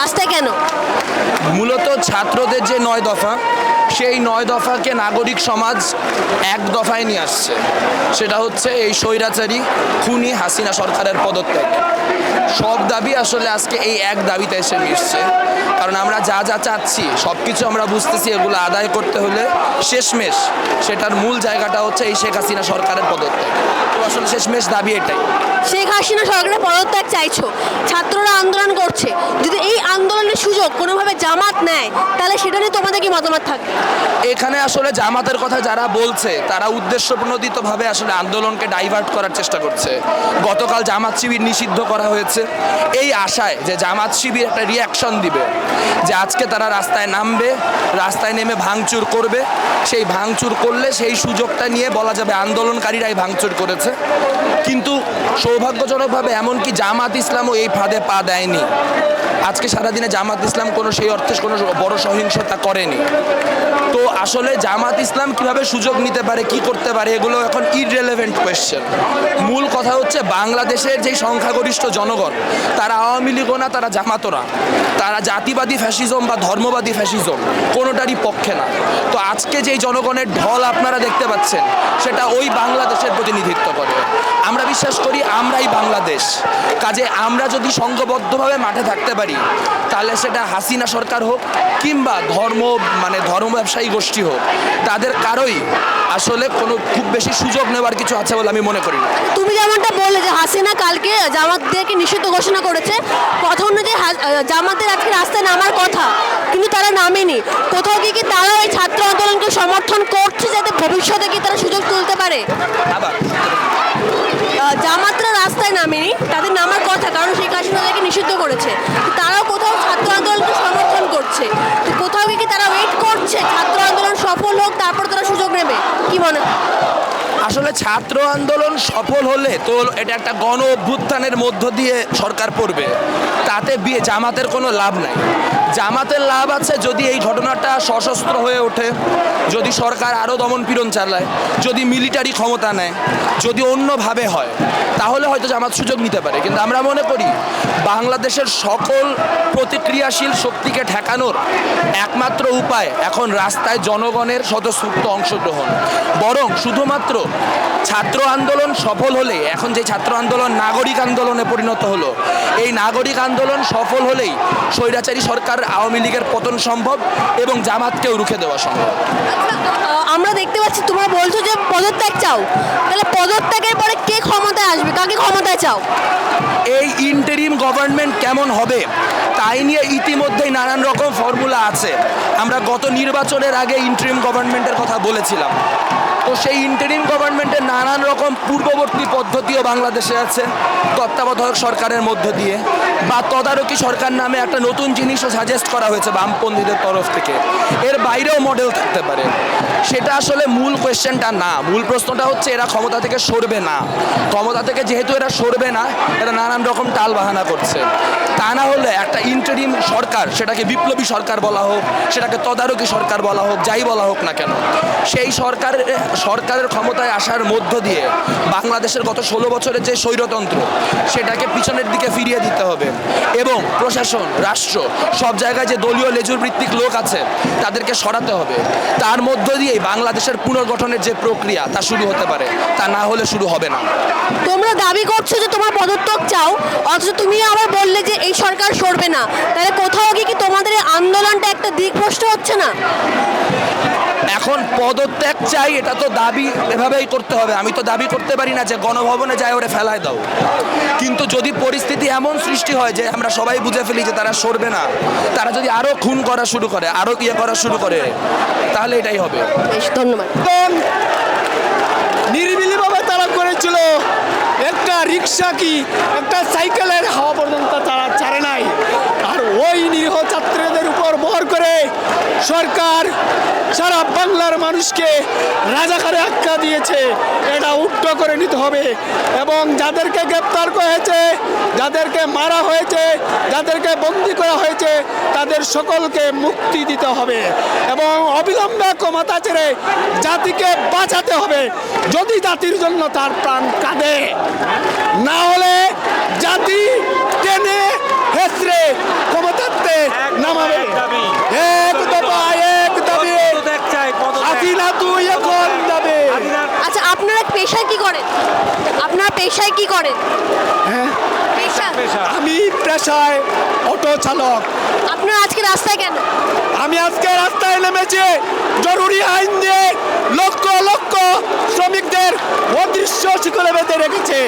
রাস্তায় কেন? মূলত ছাত্রদের যে নয় দফা, সেই নয় দফাকে নাগরিক সমাজ এক দফায় নিয়ে আসছে। সেটা হচ্ছে এই স্বৈরাচারী খুনি হাসিনা সরকারের পদত্যাগ। সব দাবি আসলে আজকে এই এক দাবিতে এসে মিশছে। কারণ আমরা যা যা চাচ্ছি সব কিছু আমরা বুঝতেছি এগুলো আদায় করতে হলে শেষমেশ সেটার মূল জায়গাটা হচ্ছে এই শেখ হাসিনা সরকারের পদত্যাগ। তো আসলে শেষমেশ দাবি এটাই। শেখ হাসিনা সরকারের পদত্যাগ চাইছো ছাত্ররা আন্দোলন করছে। যদি এই আন্দোলনের সুযোগ কোনোভাবে জামাত নেয় তাহলে সেটা নিয়ে তোমাদের কি মতামত থাকবে এখানে আসলে জামাতের কথা যারা বলছে তারা উদ্দেশ্যপ্রণোদিতভাবে আসলে আন্দোলনকে ডাইভার্ট করার চেষ্টা করছে। গতকাল জামাত শিবির নিষিদ্ধ করা হয়েছে। এই আশায় যে জামাত শিবির একটা রিয়াকশন দিবে, যে আজকে তারা রাস্তায় নামবে, রাস্তায় নেমে ভাঙচুর করবে। সেই ভাঙচুর করলে সেই সুযোগটা নিয়ে বলা যাবে আন্দোলনকারীরাই ভাঙচুর করেছে। কিন্তু সৌভাগ্যজনকভাবে এমনকি জামাত ইসলামও এই ফাঁদে পা দেয়নি। আজকে সারাদিনে জামাত ইসলাম কোনো সেই অর্থে কোনো বড় সহিংসতা করেনি। তো আসলে জামাত ইসলাম কীভাবে সুযোগ নিতে পারে, কি করতে পারে, এগুলো এখন ইররেলেভেন্ট কোয়েশ্চেন মূল কথা হচ্ছে বাংলাদেশের যেই সংখ্যাগরিষ্ঠ জনগণ, তারা আওয়ামী লীগও না, তারা জামাতও না তারা জাতিবাদী ফ্যাসিজম বা ধর্মবাদী ফ্যাসিজম কোনোটারই পক্ষে না। তো আজকে যেই জনগণের ঢল আপনারা দেখতে পাচ্ছেন, সেটা ওই বাংলাদেশের প্রতিনিধিত্ব করে। আমরা বিশ্বাস করি আমরাই বাংলাদেশ। কাজে আমরা যদি সংঘবদ্ধভাবে মাঠে থাকতে পারি তাহলে সেটা হাসিনা সরকার হোক কিংবা ধর্ম মানে ধর্ম ব্যবসায়ী গোষ্ঠী হোক তাদের কারোই আসলে কোনো খুব বেশি সুযোগ নেওয়ার কিছু আছে বলে আমি মনে করি না। তুমি যেমনটা বললে যে হাসিনা কালকে জামাতদেরকে নিষিদ্ধ ঘোষণা করেছে কথা অনুযায়ী জামাতের আজকে রাস্তায় নামার কথা কিন্তু তারা নামেনি। কোথাও কি কি তারা ওই ছাত্র আন্দোলনকে সমর্থন করছে যাতে ভবিষ্যতে কি তারা সুযোগ তুলতে পারে? আবার আহ, জামাতরা রাস্তায় নামেনি তাদের নামার কথা, কারণ সেই হাসিনা তাদেরকে নিষিদ্ধ করেছে। তারাও কোথাও ছাত্র আন্দোলনকে সমর্থন করছে। তো কোথাও কি তারা ওয়েট করছে? ছাত্র আন্দোলন সফল হোক, তারপর তারা সুযোগ নেবে? কি মনে? আসলে ছাত্র আন্দোলন সফল হলে তো এটা একটা গণ অভ্যুত্থানের মধ্য দিয়ে সরকার পড়বে। তাতে বিয়ে জামাতের কোনো লাভ নাই। জামাতের লাভ আছে যদি এই ঘটনাটা সশস্ত্র হয়ে ওঠে, যদি সরকার আরও দমনপীড়ন চালায়, যদি মিলিটারি ক্ষমতা নেয়, যদি অন্যভাবে হয়, তাহলে হয়তো জামাত সুযোগ নিতে পারে। কিন্তু আমরা মনে করি, বাংলাদেশের সকল প্রতিক্রিয়াশীল শক্তিকে ঠেকানোর একমাত্র উপায় এখন রাস্তায় জনগণের স্বতঃস্ফূর্ত অংশগ্রহণ। বরং শুধুমাত্র ছাত্র আন্দোলন সফল হলে, এখন যে ছাত্র আন্দোলন নাগরিক আন্দোলনে পরিণত হলো, এই নাগরিক আন্দোলন সফল হলেই স্বৈরাচারী সরকার আওয়ামী লীগের পতন সম্ভব এবং জামাতকেও রুখে দেওয়া সম্ভব। আহ, আমরা দেখতে পাচ্ছি তোমরা বলছো যে পদত্যাগ চাও। তাহলে পদত্যাগের পরে কে ক্ষমতায় আসবে? কাকে ক্ষমতায় চাও? এই ইন্টারিম গভর্নমেন্ট কেমন হবে? তাই নিয়ে ইতিমধ্যেই নানান রকম ফর্মুলা আছে। আমরা গত নির্বাচনের আগে ইন্টারিম গভর্নমেন্টের কথা বলেছিলাম। তো সেই ইন্টারিম গভর্নমেন্টের নানান রকম পূর্ববর্তী পদ্ধতিও বাংলাদেশে আছে, তত্ত্বাবধায়ক সরকারের মধ্য দিয়ে, বা তদারকি সরকার নামে একটা নতুন জিনিসও সাজেস্ট করা হয়েছে বামপন্থীদের তরফ থেকে। এর বাইরেও মডেল থাকতে পারে। সেটা আসলে মূল কোয়েশ্চেনটা না। মূল প্রশ্নটা হচ্ছে এরা ক্ষমতা থেকে সরবে না। ক্ষমতা থেকে যেহেতু এরা সরবে না, এরা নানান রকম টাল বাহানা করছে। তা না হলে একটা ইন্টারিম সরকার, সেটাকে বিপ্লবী সরকার বলা হোক, সেটাকে তদারকি সরকার বলা হোক, যাই বলা হোক না কেন, সেই সরকারের সরকারের ক্ষমতায় আসার মধ্য দিয়ে বাংলাদেশের গত ষোলো বছরের যে স্বৈরতন্ত্র, সেটাকে পিছনের দিকে ফিরিয়ে দিতে হবে। এবং প্রশাসন, রাষ্ট্র, সব জায়গায় যে দলীয় লেজুর ভিত্তিক লোক আছে, তাদেরকে সরাতে হবে। তার মধ্য দিয়েই বাংলাদেশের পুনর্গঠনের যে প্রক্রিয়া তা শুরু হতে পারে, তা না হলে শুরু হবে না। তোমরা দাবি করছ যে তোমার পদত্যাগ চাও, অথচ তুমি আবার বললে যে এই সরকার সরবে না। তাহলে কোথাও গিয়ে কি তোমাদের আন্দোলনটা একটা দিকভ্রষ্ট হচ্ছে না? এখন পদত্যাগ চাই এটা তো দাবি এভাবেই করতে হবে। আমি তো দাবি করতে পারি না যে গণভবনে যায় ওরে ফেলায় দাও। কিন্তু যদি পরিস্থিতি এমন সৃষ্টি হয় যে আমরা সবাই বুঝে ফেলি যে তারা সরবে না তারা যদি আরও খুন করা শুরু করে আরও ইয়ে করা শুরু করে তাহলে এটাই হবে। বেশ ধন্যবাদ। নিরিবিলিভাবে তারা করেছিল একটা রিক্সা কি একটা সাইকেলের হাওয়া পর্যন্ত তারা ছাড়ে নাই। আর ওই নিরীহ ছাত্রদের উপর ভর করে সরকার সারা বাংলার মানুষকে রাজাকারে আখ্যা দিয়েছে। এটা উল্টো করে নিতে হবে। এবং যাদেরকে গ্রেপ্তার হয়েছে, যাদেরকে মারা হয়েছে, যাদেরকে বন্দি করা হয়েছে, তাদের সকলকে মুক্তি দিতে হবে। এবং অবিলম্বে ক্ষমতা ছেড়ে জাতিকে বাঁচাতে হবে। যদি জাতির জন্য তার প্রাণ কাঁদে, না হলে জাতি টেনে হেসড়ে ক্ষমতাতে পেশায় কি করেন? হ্যাঁ। পেশা? আমি পেশায় অটো চালক। আপনি আজকে রাস্তায় কেন? আমি আজকে রাস্তায় নেমেছি। জরুরি আইন দিয়ে লক্ষ লক্ষ শ্রমিকদের অদৃশ্য শিকলে বেঁধে রেখেছে।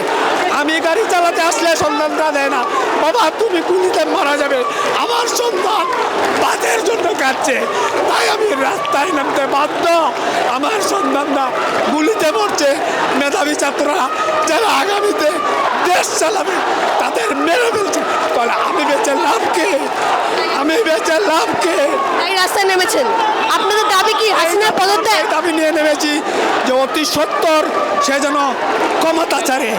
আমি গাড়ি চালাতে আসলে সন্ধানটা দেয় না। বাবা তুমি গুলিতে মারা যাবে। আমার সন্তান বাদের জন্য কাটছে তাই আমি রাস্তায় নামতে বাধ্য। আমার সন্তানরা গুলিতে মরছে। মেধাবী ছাত্ররা যারা আগামীতে দেশ চালাবে তাদের মেরে ফেলছে। তাহলে আমি বেঁচে লাভ কে? আমি বেঁচে লাভ কে? তাই রাস্তায় নেমেছেন। আপনাদের দাবি কি? হাসিনার পদত্যাগ? দাবি নিয়ে নেমেছি যে অতি সত্তর সে যেন ক্ষমতা ছাড়ে।